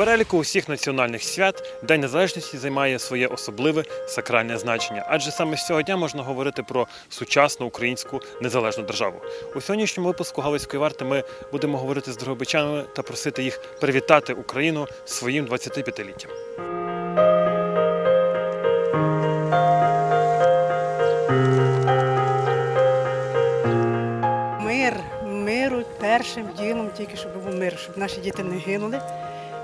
переліку усіх національних свят День Незалежності займає своє особливе сакральне значення, адже саме з цього дня можна говорити про сучасну українську незалежну державу. У сьогоднішньому випуску Галицької варти ми будемо говорити з дрогобичанами та просити їх привітати Україну своїм 25-літтям. Мир, миру першим ділом, тільки щоб був мир, щоб наші діти не гинули.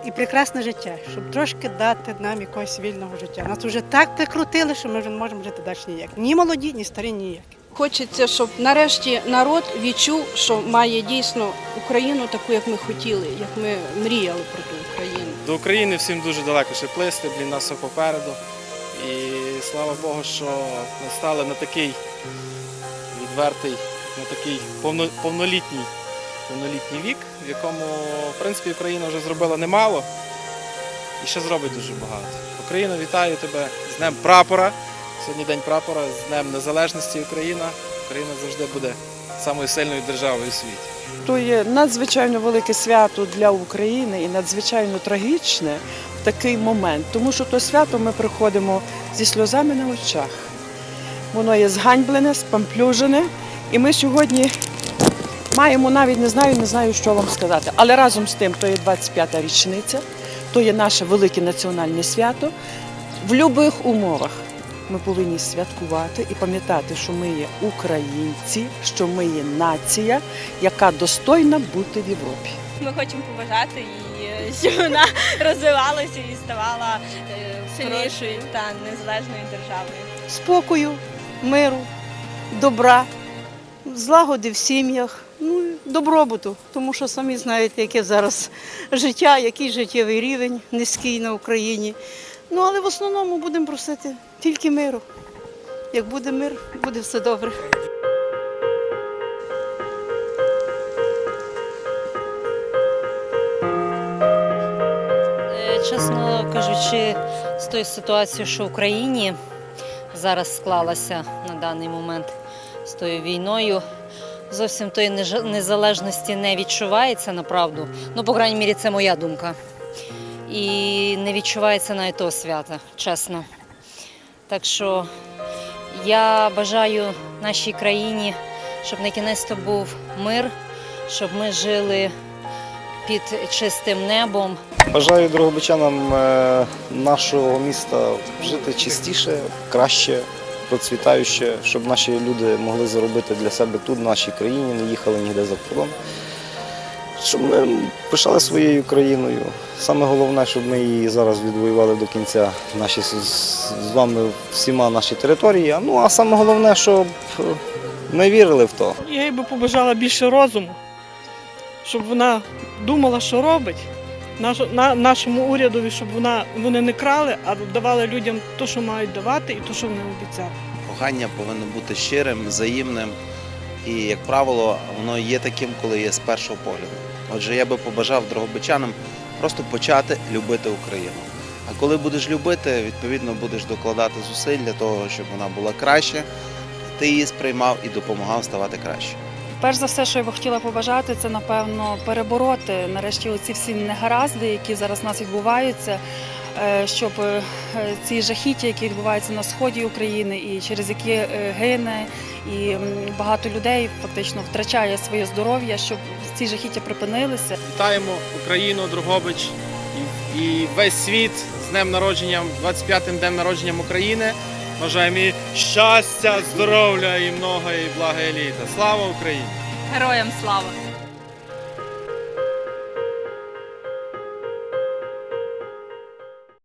І прекрасне життя, щоб трошки дати нам якогось вільного життя. Нас вже так прикрутили, що ми вже не можемо жити далі ніяк. Ні молоді, ні старі, ніяк. Хочеться, щоб нарешті народ відчув, що має дійсно Україну таку, як ми хотіли, як ми мріяли про ту Україну. До України всім дуже далеко ще плисти, блін, нас все попереду. І слава Богу, що ми стали на такий відвертий, на такий повно, повнолітній, повнолітній вік, в якому, в принципі, Україна вже зробила немало і ще зробить дуже багато. Україна, вітаю тебе з Днем прапора. Сьогодні День прапора, з Днем Незалежності Україна. Україна завжди буде самою сильною державою у світі. То є надзвичайно велике свято для України і надзвичайно трагічне в такий момент, тому що то свято ми приходимо зі сльозами на очах. Воно є зганьблене, спамплюжене, і ми сьогодні маємо навіть не знаю, не знаю, що вам сказати. Але разом з тим, то є 25-та річниця, то є наше велике національне свято. В будь-яких умовах ми повинні святкувати і пам'ятати, що ми є українці, що ми є нація, яка достойна бути в Європі. Ми хочемо побажати їй, е, щоб вона розвивалася і ставала е, сильнішою та незалежною державою. Спокою, миру, добра, злагоди в сім'ях, ну добробуту. Тому що самі знаєте, яке зараз життя, який життєвий рівень низький на Україні. Ну але в основному будемо просити тільки миру. Як буде мир, буде все добре. Е, Чесно кажучи, з тою ситуацією, що в Україні зараз склалася на даний момент з тою війною, зовсім тої незалежності не відчувається направду. Ну, по крайній мірі, це моя думка. І не відчувається навіть того свята, чесно. Так що я бажаю нашій країні, щоб на кінець то був мир, щоб ми жили під чистим небом, Бажаю дрогобичанам е, нашого міста жити чистіше, краще, процвітаюче, щоб наші люди могли заробити для себе тут, в нашій країні, не їхали ніде за кордон. Щоб ми пишали своєю країною. Саме головне, щоб ми її зараз відвоювали до кінця наші з- вами всіма наші території. Ну а саме головне, щоб е, ми вірили в то. Я би побажала більше розуму, щоб вона думала, що робить. На, нашому урядові, щоб вона, вони не крали, а давали людям те, що мають давати, і те, що вони обіцяли. Кохання повинно бути щирим, взаємним. І, як правило, воно є таким, коли є з першого погляду. Отже, я би побажав дрогобичанам просто почати любити Україну. А коли будеш любити, відповідно будеш докладати зусиль для того, щоб вона була краще, ти її сприймав і допомагав ставати краще. Перш за все, що я би хотіла побажати, це напевно перебороти нарешті оці всі негаразди, які зараз у нас відбуваються, е, щоб е, ці жахіття, які відбуваються на сході України, і через які е, гине, і багато людей фактично втрачає своє здоров'я, щоб ці жахіття припинилися. Вітаємо Україну, Дрогобич і, і весь світ з днем народженням, 25-м днем народженням України. Бажаємо їй щастя, здоров'я і много і блага літа. Слава Україні! Героям слава!